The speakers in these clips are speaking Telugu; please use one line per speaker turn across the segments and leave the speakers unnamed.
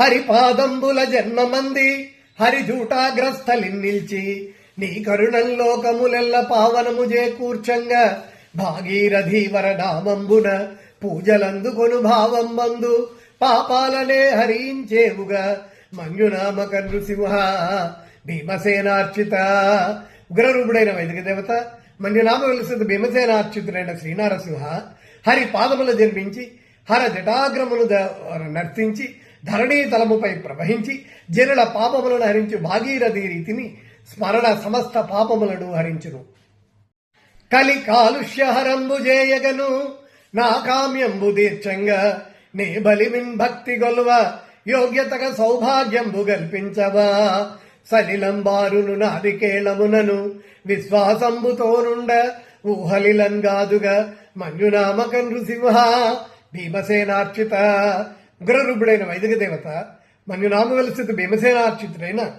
హరిపాదంబుల జన్మమంది హరిజూటాగ్రస్థలి నిల్చి నీ కరుణంలోకములెల్ల పావనము చేకూర్చంగా భాగీరథి వరనామంబున పూజలందుకొను భావం బందు పాపాలనే హరించేవుగా మంజునామక నృసింహ భీమసేనార్చిత ఉగ్రరూపుడైన వైదిక దేవత మంజునామ వెలుస్తుంది భీమసేనార్చితుడైన శ్రీనారసింహ హరి పాదములు జన్మించి హర జటాగ్రమును ద- నర్తించి ధరణీ తలముపై ప్రవహించి జనుల పాపములను హరించు భాగీరథి రీతిని స్మరణ సమస్త పాపములను హరించును. కలి కాలుష్యహరంబు జేయగను నా కామ్యంబు తీర్చంగా నే బలిమిన్ భక్తి గొలువ యోగ్యతగ సౌభాగ్యంబు కల్పించవా. సలిలంబారును నారికేళమునను విశ్వాసంబుతోనుండ ఊహలిలంగాదుగా మంజునామక నృసింహ భీమసేనార్చిత. ఉగ్రరూపుడైన వైదిక దేవత మంజునామ వెలసిత భీమసేనార్చితుడైన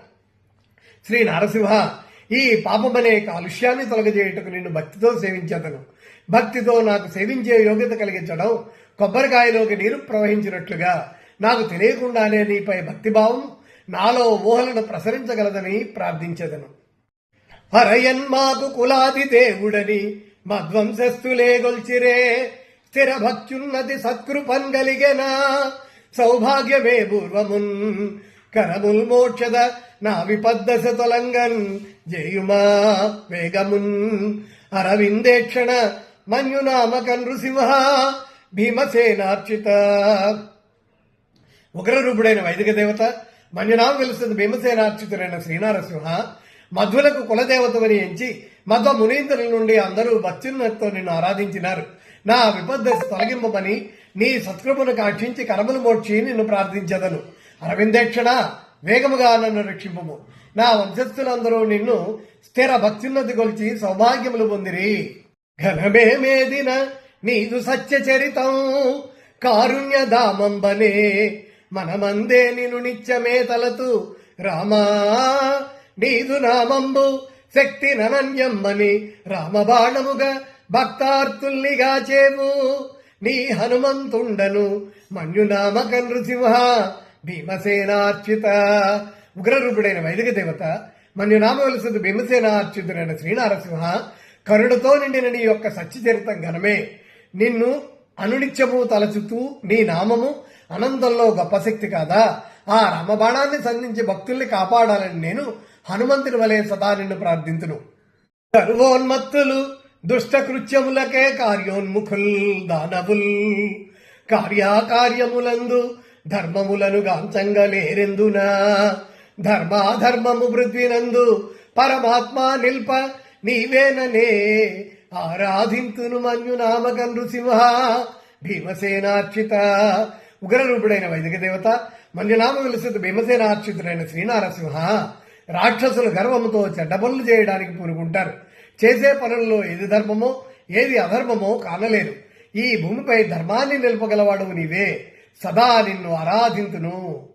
శ్రీ నరసింహ ఈ పాపమనే కాలుష్యాన్ని తొలగజేయుటకు నిన్ను భక్తితో సేవించేదను. భక్తితో నాకు సేవించే యోగ్యత కలిగించడం కొబ్బరికాయలోకి నీరు ప్రవహించినట్లుగా. నాకు తెలియకుండానే నీపై భక్తిభావం నాలో ఊహలను ప్రసరించగలదని ప్రార్థించెదను. హరయన్మాకు కులాది దేవుడని మధ్వంశస్థులే గొల్చిరే. స్థిర భక్త్యున్నతి సత్కృపం కలిగెనా సౌభాగ్యమే పూర్వమున్ కరముల్ మోక్షద నా విపద్దశ తొలంగన్ జయుమా వేగమున్ అరవిందేక్షణ మన్యునామకన్ నృసింహ భీమసేనార్చిత. ఉగ్రరూపుడైన వైదిక దేవత మంజునామ వెలుస్తుంది భీమసేనార్చితుడైన శ్రీనారసింహ మధులకు కులదేవతమని ఎంచి మధ్వ మునీంద్రుల నుండి అందరూ భక్తులతో నిన్ను ఆరాధించినారు. నా విపద తొలగింపమని నీ సత్కృపను కాక్షించి కరములు మోడ్చి నిన్ను ప్రార్థించదను. అరవిందేక్షణ వేగముగా నన్ను రక్షింపము. నా వంశస్థులందరూ నిన్ను స్థిర భక్తున్నది కొలిచి సౌభాగ్యములు పొందిరి. ఘనమేమేదిన నీదు సత్య చరితం కారుణ్యదామంబనే మనమందే నిను నిత్యమే తలతు రామా నీదు నామంబు శక్తి ననన్యమ్మని రామబాణముగా భక్తార్థుల్నిగా చేవు నీ హనుమంతుండను. మన్యునామక నృసింహ భీమసేనార్చిత. ఉగ్రరూపుడైన వైదిక దేవత మన్యునామ వెలుసుడు భీమసేనార్చితుడైన శ్రీనారసింహ కరుణతో నిండిన నీ యొక్క సత్యచరితం ఘనమే. నిన్ను అనునిత్యము తలచుతూ నీ నామము అనంతంలో గొప్ప శక్తి కాదా? ఆ రామబాణాన్ని సంధించి భక్తుల్ని కాపాడాలని నేను హనుమంతుని వలె సదా నిన్ను ప్రార్థించును గర్వోన్మత్తులు దుష్టకృత్యములకే కార్యోన్ముఖుల్ దానవుల్. కార్యాకార్యములందు ధర్మములను గాంచంగలేరెందున ధర్మాధర్మము పృథ్వీనందు పరమాత్మ నిల్ప నీవేననే. ఆరాధింతును మన్యునామక నృసింహ భీమసేనార్చిత. ఉగ్రరూపుడైన వైదిక దేవత మంజునామ వెలుసుడు భీమసేనార్చితుడైన శ్రీనారసింహ రాక్షసులు గర్వముతో చెడ్డ పనులు చేయడానికి పూనుకుంటారు. చేసే పనుల్లో ఏది ధర్మమో ఏది అధర్మమో కానలేదు. ఈ భూమిపై ధర్మాన్ని నిలుపగలవాడు నీవే. సదా నిన్ను ఆరాధింతును.